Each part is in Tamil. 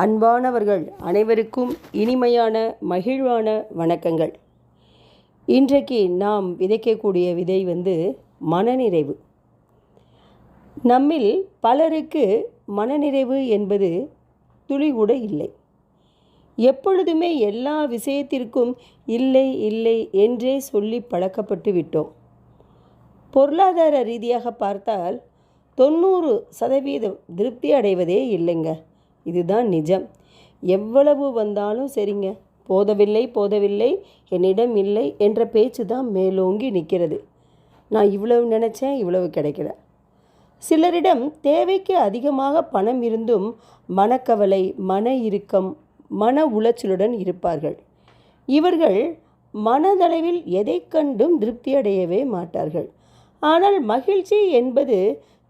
அன்பானவர்கள் அனைவருக்கும் இனிமையான மகிழ்வான வணக்கங்கள். இன்றைக்கு நாம் விதைக்கக்கூடிய விதை வந்து மனநிறைவு. நம்மில் பலருக்கு மனநிறைவு என்பது துளி கூட இல்லை. எப்பொழுதுமே எல்லா விஷயத்திற்கும் இல்லை இல்லை என்றே சொல்லி பழக்கப்பட்டு விட்டோம். பொருளாதார ரீதியாக பார்த்தால் தொண்ணூறு சதவீதம் திருப்தி அடைவதே இல்லைங்க. இதுதான் நிஜம். எவ்வளவு வந்தாலும் சரிங்க. போதவில்லை போதவில்லை என்னிடம் இல்லை என்ற பேச்சு தான் மேலோங்கி நிற்கிறது. நான் இவ்வளவு நினச்சேன் இவ்வளவு கிடைக்கல. சிலரிடம் தேவைக்கு அதிகமாக பணம் இருந்தும் மனக்கவலை மன இறுக்கம் மன உளைச்சலுடன் இருப்பார்கள். இவர்கள் மனதளவில் எதை கண்டும் திருப்தியடையவே மாட்டார்கள். ஆனால் மகிழ்ச்சி என்பது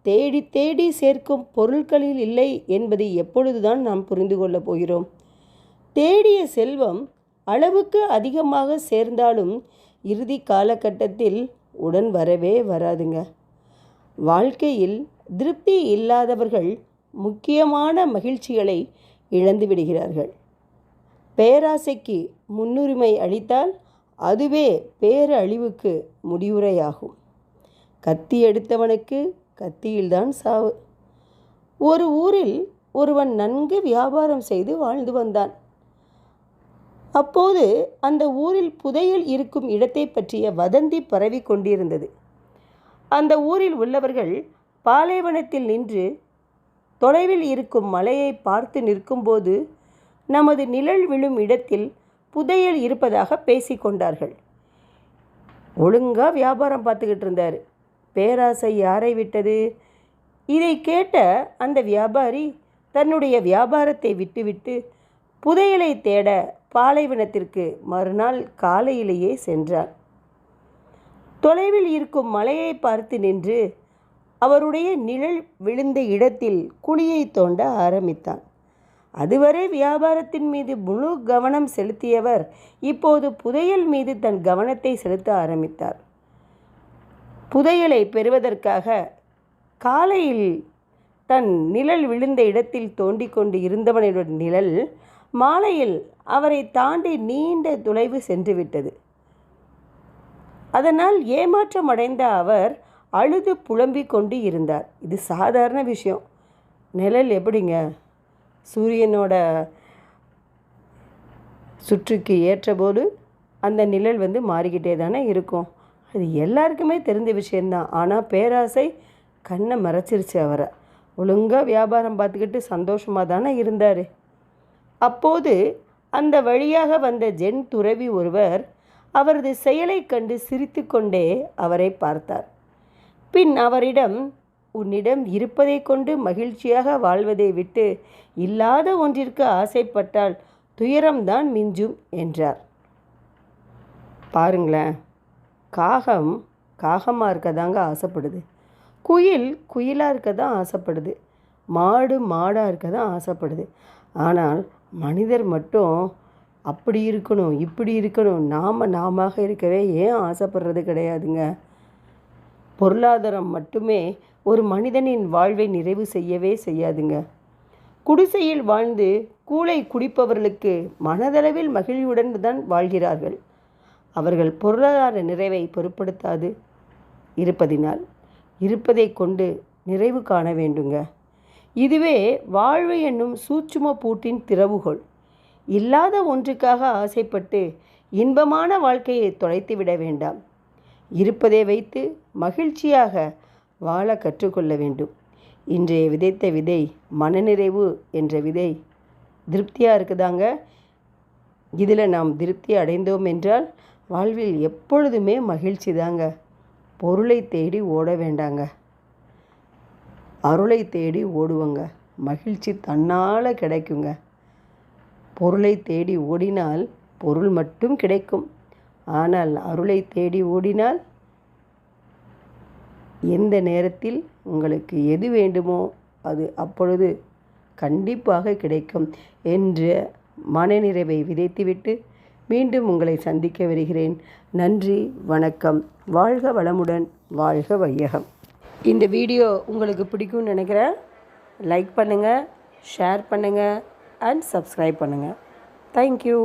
தேடி தேடி சேர்க்கும் பொருட்களில் இல்லை என்பதை எப்பொழுதுதான் நாம் புரிந்து கொள்ளப் போகிறோம். தேடிய செல்வம் அளவுக்கு அதிகமாக சேர்ந்தாலும் இறுதி காலகட்டத்தில் உடன் வரவே வராதுங்க. வாழ்க்கையில் திருப்தி இல்லாதவர்கள் முக்கியமான மகிழ்ச்சிகளை இழந்து விடுகிறார்கள். பேராசைக்கு முன்னுரிமை அளித்தால் அதுவே பேரழிவுக்கு முடிவுரையாகும். கத்தி எடுத்தவனுக்கு கத்தியில்தான் சாவு. ஒரு ஊரில் ஒருவன் நன்கு வியாபாரம் செய்து வாழ்ந்து வந்தான். அப்போது அந்த ஊரில் புதையல் இருக்கும் இடத்தை பற்றிய வதந்தி பரவி கொண்டிருந்தது. அந்த ஊரில் உள்ளவர்கள் பாலைவனத்தில் நின்று தொலைவில் இருக்கும் மலையை பார்த்து நிற்கும்போது நமது நிழல் விழும் இடத்தில் புதையல் இருப்பதாக பேசிக்கொண்டார்கள் ஒழுங்காக வியாபாரம் பார்த்துக்கிட்டு இருந்தார். பேராசை யாரை விட்டது? இதை கேட்ட அந்த வியாபாரி தன்னுடைய வியாபாரத்தை விட்டுவிட்டு புதையலை தேட பாலைவனத்திற்கு மறுநாள் காலையிலேயே சென்றார் தொலைவில் இருக்கும் மலையை பார்த்து நின்று அவருடைய நிழல் விழுந்த இடத்தில் குழியை தோண்ட ஆரம்பித்தான். அதுவரை வியாபாரத்தின் மீது முழு கவனம் செலுத்தியவர் இப்போது புதையல் மீது தன் கவனத்தை செலுத்த ஆரம்பித்தார். புதையலை பெறுவதற்காக காலையில் தன் நிழல் விழுந்த இடத்தில் தோண்டிக் கொண்டு இருந்தவனுடன் நிழல் மாலையில் அவரை தாண்டி நீண்ட தொலைவு சென்றுவிட்டது அதனால் ஏமாற்றம் அடைந்த அவர் அழுது புலம்பிக் கொண்டு இருந்தார். இது சாதாரண விஷயம். நிழல் எப்படிங்க? சூரியனோட சுற்றுக்கு ஏற்றபோது அந்த நிழல் வந்து மாறிக்கிட்டே தானே இருக்கும். அது எல்லாருக்குமே தெரிஞ்ச விஷயந்தான். ஆனால் பேராசை கண்ணை மறைச்சிருச்சு அவரை. ஒழுங்காக வியாபாரம் பார்த்துக்கிட்டு சந்தோஷமாக தானே இருந்தார். அப்போது அந்த வழியாக வந்த ஜென் துறவி ஒருவர் அவரது செயலை கண்டு சிரித்து கொண்டே அவரை பார்த்தார். பின் அவரிடம் உன்னிடம் இருப்பதை கொண்டு மகிழ்ச்சியாக வாழ்வதை விட்டு இல்லாத ஒன்றிற்கு ஆசைப்பட்டால் துயரம்தான் மிஞ்சும் என்றார். பாருங்களேன். காகம் காகமாக இருக்க தாங்க ஆசைப்படுது. குயில் குயிலாக இருக்க தான் ஆசைப்படுது. மாடு மாடாக இருக்க தான் ஆசைப்படுது. ஆனால் மனிதர் மட்டும் அப்படி இருக்கணும் இப்படி இருக்கணும் நாம் நாம இருக்கவே ஏன் ஆசைப்படுறது கிடையாதுங்க? பொருளாதாரம் மட்டுமே ஒரு மனிதனின் வாழ்வை நிறைவு செய்யவே செய்யாதுங்க. குடிசையில் வாழ்ந்து கூளை குடிப்பவர்களுக்கு மனதளவில் மகிழ்வுடன் தான் வாழ்கிறார்கள். அவர்கள் பொருளாதார நிறைவை பொருட்படுத்தாது இருப்பதினால் இருப்பதை கொண்டு நிறைவு காண வேண்டுங்க. இதுவே வாழ்வு என்னும் சூட்சும பூட்டின் திறவுகோள். இல்லாத ஒன்றுக்காக ஆசைப்பட்டு இன்பமான வாழ்க்கையை தொலைத்து விட வேண்டாம். இருப்பதை வைத்து மகிழ்ச்சியாக வாழ கற்றுக்கொள்ள வேண்டும். இன்றைய விதைத்த விதை மனநிறைவு என்ற விதை திருப்தியாக இருக்குதாங்க? இதில் நாம் திருப்தி அடைந்தோம் என்றால் வாழ்வில் எப்பொழுதுமே மகிழ்ச்சி தாங்க பொருளை தேடி ஓட வேண்டாங்க. அருளை தேடி ஓடுவோங்க. மகிழ்ச்சி தன்னால் கிடைக்குங்க. பொருளை தேடி ஓடினால் பொருள் மட்டும் கிடைக்கும். ஆனால் அருளை தேடி ஓடினால் எந்த நேரத்தில் உங்களுக்கு எது வேண்டுமோ அது அப்பொழுது கண்டிப்பாக கிடைக்கும் என்ற மனநிறைவை விதைத்துவிட்டு மீண்டும் உங்களை சந்திக்க வருகிறேன். நன்றி வணக்கம். வாழ்க வளமுடன் வாழ்க வையகம். இந்த வீடியோ உங்களுக்கு பிடிக்கும்னு நினைக்கிறேன். லைக் பண்ணுங்கள் ஷேர் பண்ணுங்கள் அண்ட் சப்ஸ்கிரைப் பண்ணுங்கள் தேங்க்யூ